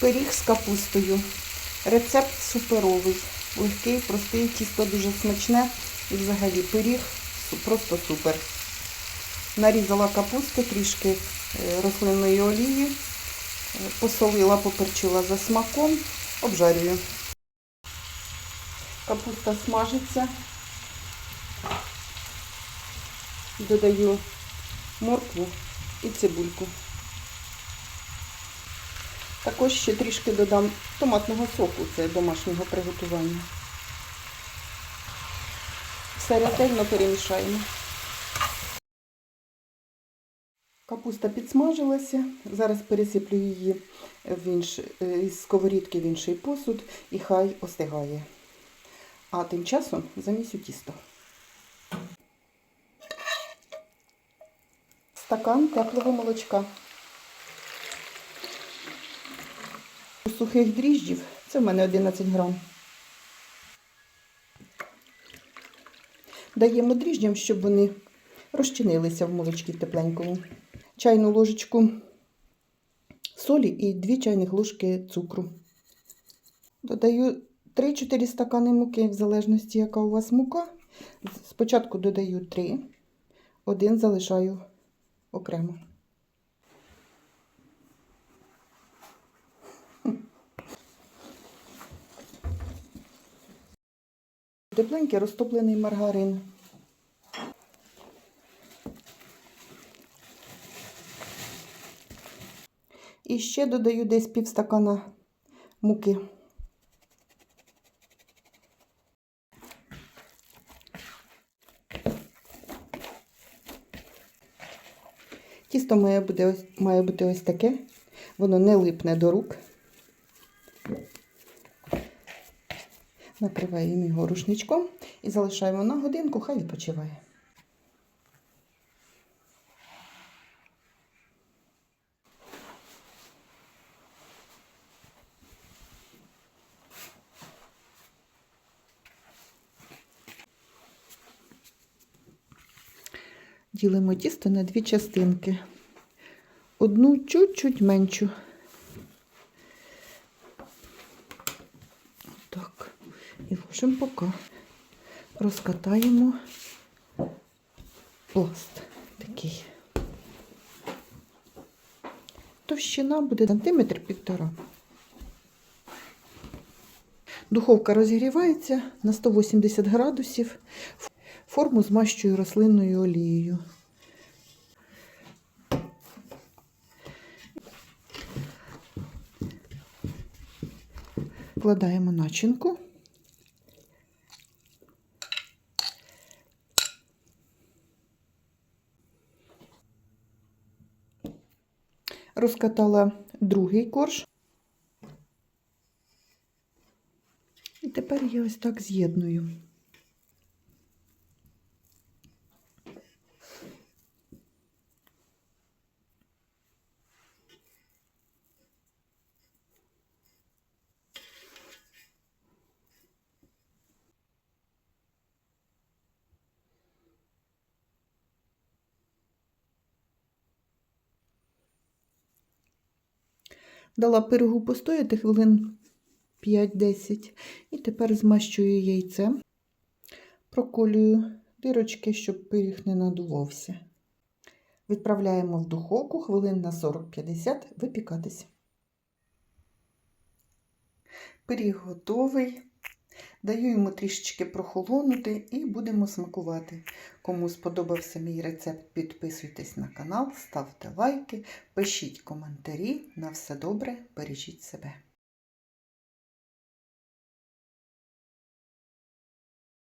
Пиріг з капустою. Рецепт суперовий. Легкий, простий, тісто дуже смачне. І взагалі пиріг просто супер. Нарізала капусту, трішки е, рослинної олії, е, посолила, поперчила за смаком, обжарюю. Капуста смажиться. Додаю моркву і цибульку. Також ще трішки додам томатного соку, це домашнього приготування. Все ретельно перемішаємо. Капуста підсмажилася. Зараз пересиплю її в інш... е, із сковорідки в інший посуд і хай остигає. А тим часом замісю тісто. Стакан теплого молочка. Сухих дріжджів це в мене 11 грам. Даємо дріжджам, щоб вони розчинилися в молочці тепленькому. Чайну ложечку солі і 2 чайних ложки цукру. Додаю 3-4 стакани муки, в залежності, яка у вас мука. Спочатку додаю 3, один залишаю окремо. Тепленький розтоплений маргарин. І ще додаю десь пів стакана муки. Тісто має бути ось, має бути ось таке, воно не липне до рук. Накриваємо його рушничком і залишаємо на годинку, хай відпочиває. Ділимо тісто на дві частинки. Одну чуть-чуть меншу. Так. І ложимо поки. Розкатаємо пласт такий. Товщина буде сантиметр півтора. Духовка розігрівається на 180 градусів. Форму змащую рослинною олією. Вкладаємо начинку. Розкатала другий корж. І тепер я ось так з'єдную. Дала пирогу постояти хвилин 5-10. І тепер змащую яйцем, проколюю дирочки, щоб пиріг не надувався. Відправляємо в духовку хвилин на 40-50 випікатись. Пиріг готовий. Даю йому трішечки прохолонути і будемо смакувати. Кому сподобався мій рецепт, підписуйтесь на канал, ставте лайки, пишіть коментарі. На все добре, бережіть себе.